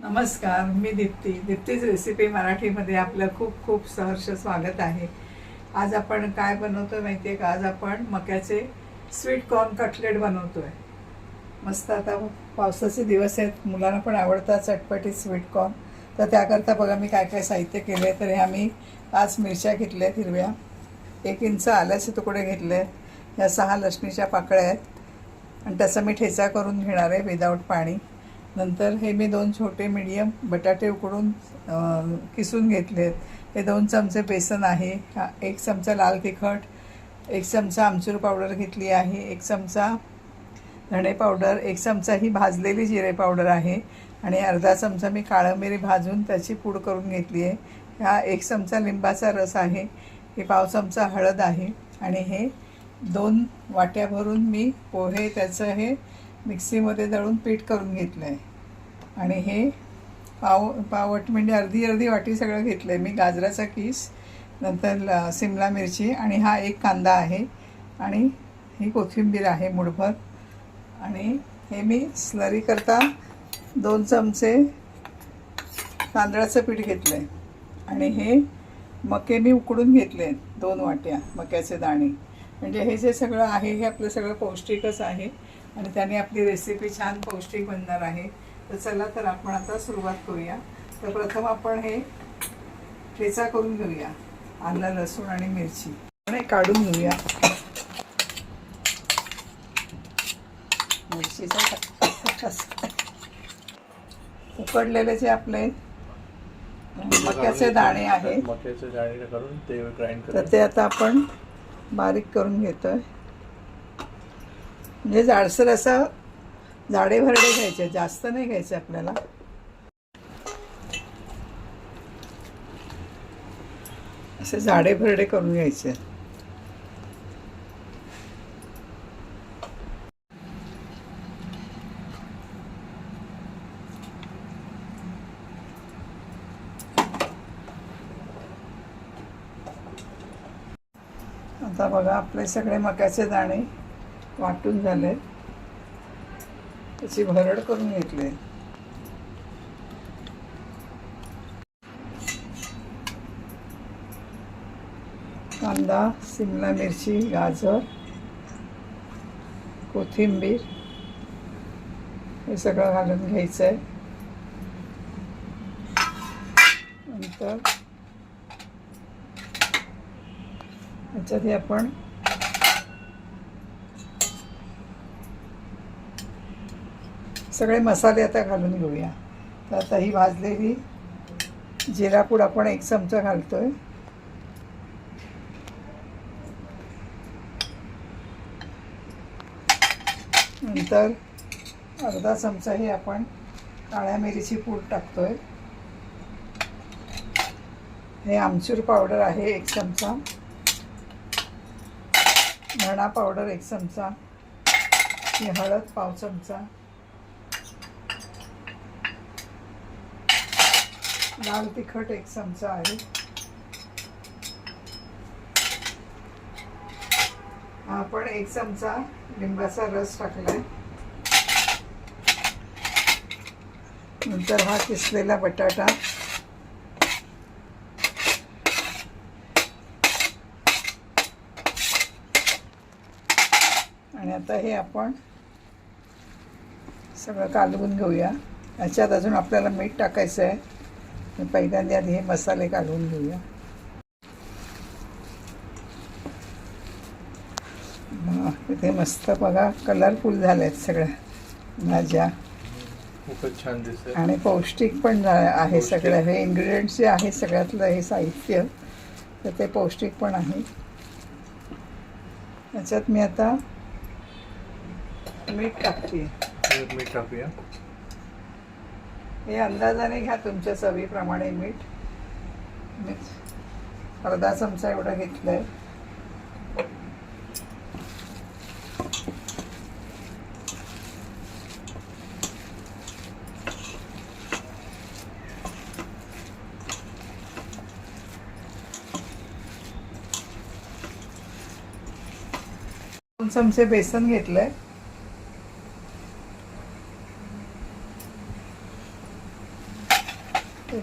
नमस्कार मी दीप्ती. दीप्तीज रेसिपी मराठीमध्ये आपलं खूप खूप सहर्ष स्वागत आहे. आज आपण काय बनवतो माहिती आहे का? आज आपण मक्याचे स्वीट कॉर्न कटलेट बनवतो आहे मस्त आता पावसाचे दिवस आहेत. मुलांना पण आवडतात चटपटीत स्वीट कॉर्न तर त्याकरता बघा मी काय काय साहित्य केले तर हे आम्ही पाच मिरच्या घेतल्या आहेत हिरव्या. एक इंच आल्याचे तुकडे घेतले ह्या सहा लसणीच्या पाकळ्या आहेत. आणि त्याचा मी ठेचा करून घेणार आहे विदाऊट पाणी. नंतर हे मी दोन छोटे मीडियम बटाटे उकडून किसून घेतले आहेत हे दोन चमचे बेसन आहे. हा एक चमचा लाल तिखट एक चमचा आमचूर पावडर घेतली आहे एक चमचा धणे पावडर एक चमचा ही भाजलेली जिरे पावडर आहे आणि अर्धा चमचा मी काळं मिरी भाजून त्याची पूड करून घेतली आहे. हा एक चमचा लिंबाचा रस आहे. हे पाव चमचा हळद आहे आणि हे दोन वाट्या भरून मी पोहे त्याचं हे मिक्सीमध्ये दळून पीठ करून घेतलं आहे आणि हे पाव पावट म्हणजे अर्धी अर्धी वाटी सगळं घेतलं आहे मी गाजराचा किस नंतर सिमला मिरची आणि हा एक कांदा आहे. आणि ही कोथिंबीर आहे मुठभर आणि हे मी स्लरी करता दोन चमचे तांदळाचं पीठ घेतलं आहे आणि हे मके मी उकडून घेतले दोन वाट्या मक्याचे दाणे. म्हणजे हे जे सगळं आहे हे आपलं सगळं पौष्टिकच आहे. आणि त्याने आपली रेसिपी छान पौष्टिक बनणार आहे. तर चला तर आपण आता सुरुवात करूया. तर प्रथम आपण हे ठेचा करून घेऊया. आलं लसूण आणि मिरची. हे काढून घेऊया. मिरचीचा उकडलेले जे आपले मक्याचे दाणे आहेत. मक्याचे दाणे करून ते ग्राइंड तर ते आता आपण बारीक करून घेतोय. म्हणजे जाडसर असं जाडे भरडे घ्यायचे जास्त नाही घ्यायचे आपल्याला. असे जाडे भरडे करून घ्यायचे. आता बघा आपले सगळे मक्याचे दाणे वाटून झाले. त्याची भरड करून घेतली. कांदा सिमला मिरची गाजर कोथिंबीर हे सगळं घालून घ्यायचं आहे नंतर ह्याच्यात हे आपण सगळे मसाले आता घालून घेऊया. तर आता ही भाजलेली जिरापूड आपण एक चमचा घालतो आहे नंतर अर्धा चमचाही आपण काळ्या मिरीची पूड टाकतो आहे हे आमचूर पावडर आहे एक चमचा. धणा पावडर एक चमचा. ही हळद पाव चमचा. लाल तिखट एक चमचा आहे. आपण एक चमचा लिंबाचा रस टाकलाय. नंतर हा किसलेला बटाटा. आणि आता हे आपण सगळं कालवून घेऊया. याच्यात अजून आपल्याला मीठ टाकायचं आहे पहिल्यांदा आधी हे मसाले काढून घेऊया. इथे मस्त बघा कलरफुल झाल्या आहेत सगळ्या भाज्या. खूपच छान दिसतंय. आणि पौष्टिक पण आहे. सगळं हे इन्ग्रेडियंट्स जे आहे सगळ्यातलं हे साहित्य तर ते पौष्टिक पण आहे. याच्यात मी आता मीठ टाकते. त्याच्यात मीठ टाकूया. हे अंदाजाने घ्या तुमच्या चवीप्रमाणे मीठ. मी अर्धा चमचा एवढा आहे दोन चमचे बेसन घेतलंय.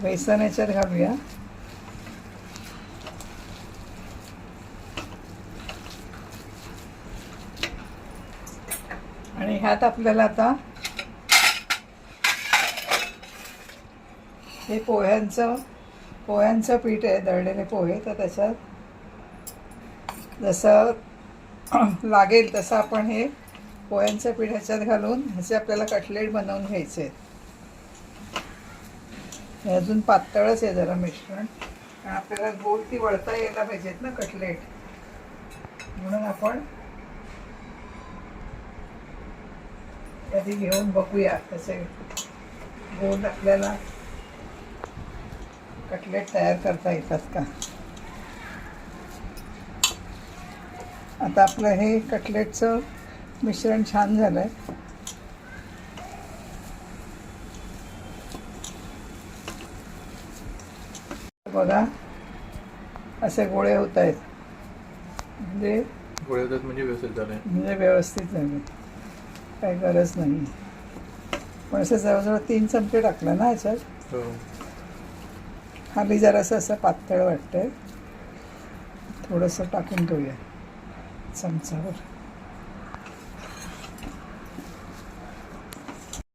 बेसन याच्यात घालूया. आणि ह्यात आपल्याला आता हे पोह्यांचं पोह्यांचं पीठ आहे दळलेले पोहे तर त्याच्यात जसं लागेल तसं आपण हे पोह्यांचं पीठ ह्याच्यात घालून ह्याचे आपल्याला कटलेट बनवून घ्यायचे आहेत. अजून पातळच आहे जरा मिश्रण. कारण आपल्याला गोल ती वळता यायला पाहिजेत ना कटलेट. म्हणून आपण कधी घेऊन बघूया तसे गोल आपल्याला कटलेट तयार करता येतात का? आता आपलं हे कटलेटचं मिश्रण छान झालं आहे बघा. असे गोळे होत आहेत. म्हणजे गोळे होतात म्हणजे व्यवस्थित झाले. म्हणजे व्यवस्थित झाले. काही गरज नाही. पण असं जवळजवळ तीन चमचे टाकलं ना याच्यात? हो. खाली जरासं असं पातळ वाटतंय. थोडंसं टाकून घेऊया चमचावर.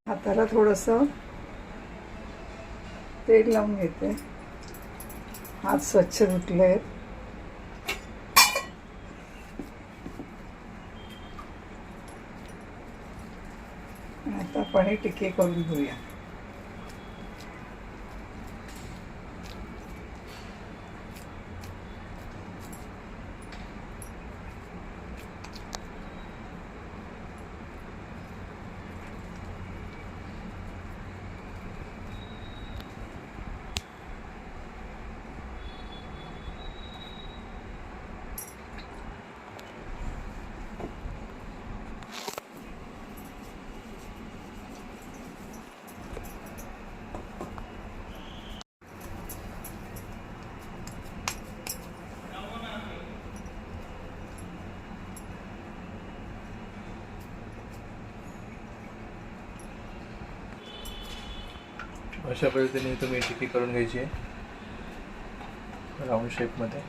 हाताला थोडंसं तेल लावून घेते. हात स्वच्छ धुतले आहेत आता आपण हे टिके करून घेऊया. अशा पद्धतीने तुम्ही टिकी करून घ्यायची आहे. राऊंड शेपमध्ये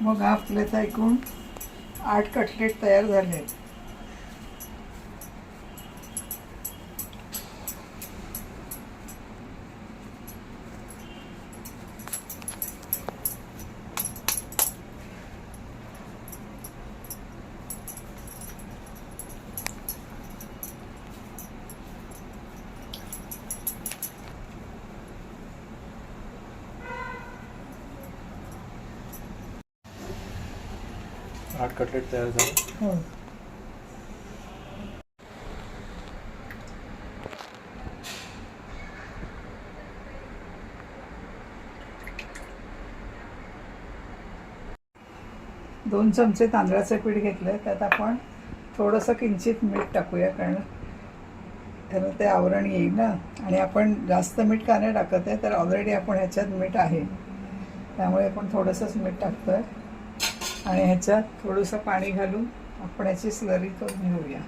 मग आपले तर एकूण आठ कटलेट तयार झाले आहेत. आठ कटलेट तयार झाले. हो. दोन चमचे तांदळाचं पीठ घेतलं त्यात आपण थोडंसं किंचित मीठ टाकूया कारण त्याला ते आवरण येईल ना. आणि आपण जास्त मीठ का नाही टाकत आहे तर ऑलरेडी आपण ह्याच्यात मीठ आहे. त्यामुळे आपण थोडंसंच मीठ टाकतो आहे आणि ह्याच्यात थोडंसं पाणी घालून आपण याची स्लरी करून घेऊया.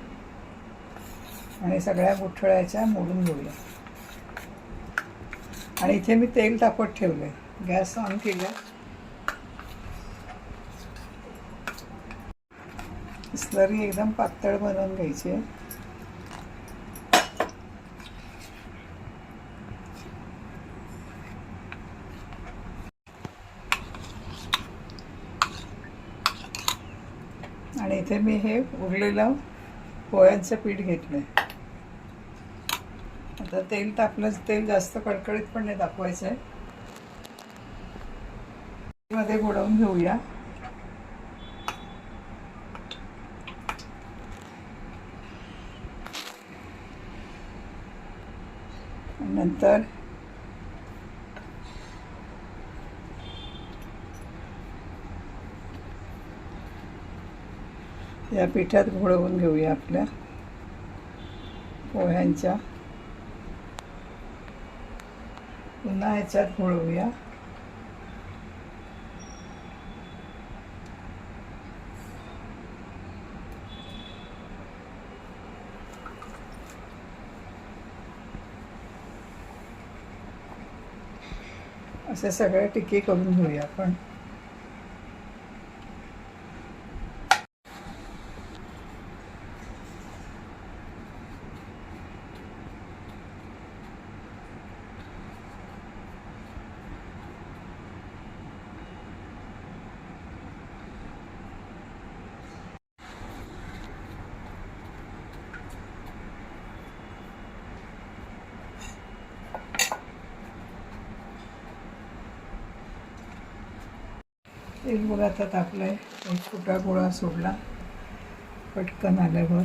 आणि सगळ्या गुठळ्याच्या मोडून घेऊया. आणि इथे मी तेल तापत ठेवलं गॅस ऑन केला स्लरी एकदम पातळ बनवून घ्यायची आहे आणि इथे मी हे उरलेलं पोह्यांचं पीठ घेतलंय. आता तेल तापलं तेल जास्त कडकडीत पण नाही तापवायचं आहे मध्ये बुडवून घेऊया. नंतर या पिठात घोळवून घेऊया आपल्या पोह्यांच्या. पुन्हा ह्याच्यात घोळवूया असे सगळे टिके करून घेऊया आपण. तेल बघा आता तापलंय एक छोटा गोळा सोडला. पटकन आल्यावर.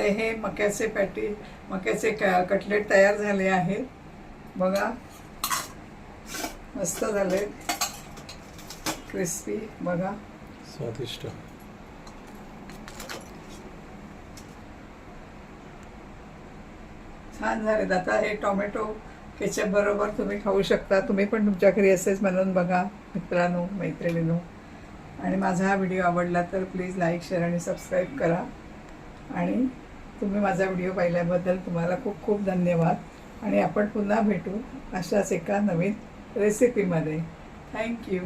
आपले हे मक्याचे पॅटी मक्याचे कटलेट तयार झाले आहेत. बघा. मस्त झाले. क्रिस्पी बघा. स्वादिष्ट. छान झालेत. आता हे टोमॅटो केचप बरोबर तुम्ही खाऊ शकता. तुम्ही पण तुमच्या घरी असेच बनवून बघा मित्रांनो मैत्रिणींनो. आणि माझा हा व्हिडिओ आवडला तर प्लीज लाईक शेअर आणि सबस्क्राईब करा. आणि तुम्ही माझा व्हिडिओ पाहिल्याबद्दल तुम्हाला खूप खूप धन्यवाद. आणि आपण पुन्हा भेटू अशाच एका नवीन रेसिपीमध्ये थँक्यू